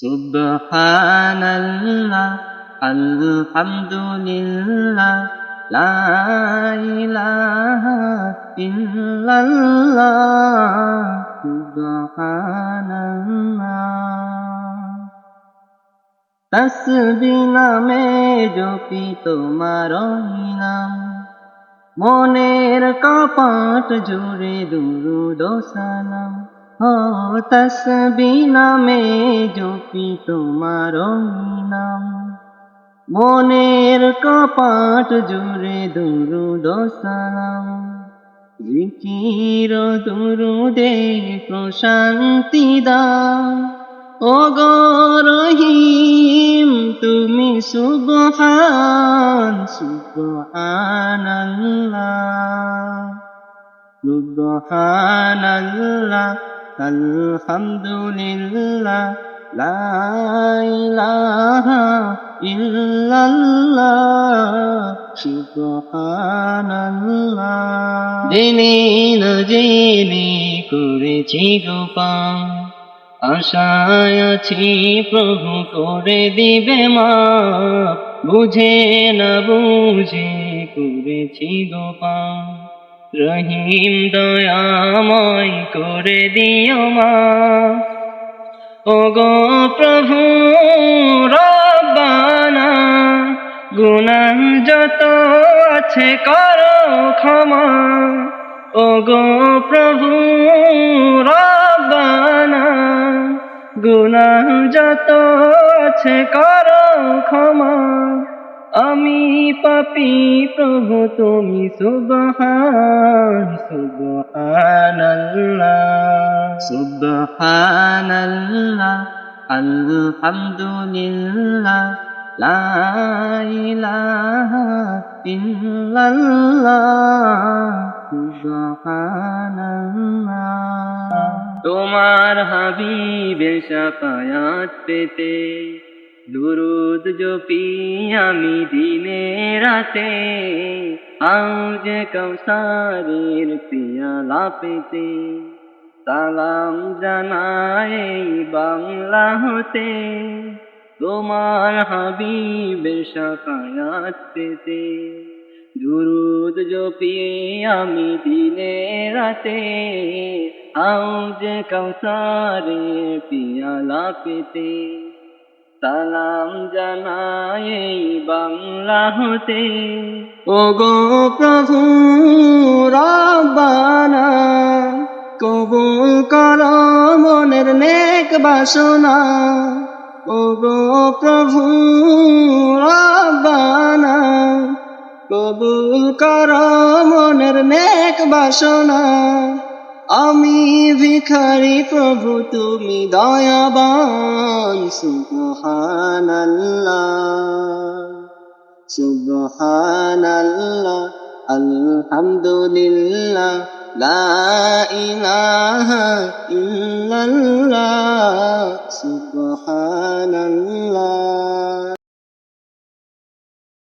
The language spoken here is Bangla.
সুবহানাল্লাহ, আলহামদুলিল্লাহ, লা ইলাহা ইল্লাল্লাহ, সুবহানাল্লাহ। তসবি নামে জপি তোমার নাম মনের কপাট জুড়ে দুরুদ সালাম। তসবি নামে জপি তোমার নাম মনের কপাট জুড়ে দুরুদ সালাম জিকির দুরুদে প্রশান্তি দাও ও রহিম তুমি সুবহান সুবহানাল্লাহ সুবহানাল্লাহ আলহামদুলিল্লাহ, লা ইলাহা ইল্লাল্লাহ, সুবহানাল্লাহ। জেনে না জেনে করেছি গোপাল, আশায় আছি প্রভু করে দিবে মা বুঝে না বুঝে করেছি গোপাল। রহিম দয়াময় করে দিও মা। ও গো প্রভু, রব্বানা গুনা যত আছে করো ক্ষমা। ও গো প্রভু, রব্বানা গুনা যত আছে করো ক্ষমা। আমি পাপি প্রভু তুমি সুবহান সুবহানাল্লাহ। সুবহানাল্লাহ আলহামদুলিল্লাহ লা ইলাহা ইল্লাল্লাহ সুবহানাল্লাহ। তোমার হাবিবের শাফায়াত পেতে দুরুদ জপি আমি দিনে রাতে, আউজ কৌসারের পিয়ালা পেতে সালাম জানাই বাংলা হতে, তোমার হাবিবের শাফায়াত পেতে দুরুদ জপি আমি দিনে রাতে, আউজ কৌসারে পিয়ালা পেতে সালাম জানাই বাংলা হতে। ও গো প্রভু, রব্বানা, কবুল কর মনের নেক বাসনা। ও গো প্রভু, রব্বানা, কবুল কর মনের নেক বাসনা। আমি ভিখারি প্রভু তুমি দয়াবান সুবহানাল্লাহ সুবহানাল্লাহ আলহামদুলিল্লাহ লা ইলাহা ইল্লাল্লাহ সুবহানাল্লাহ।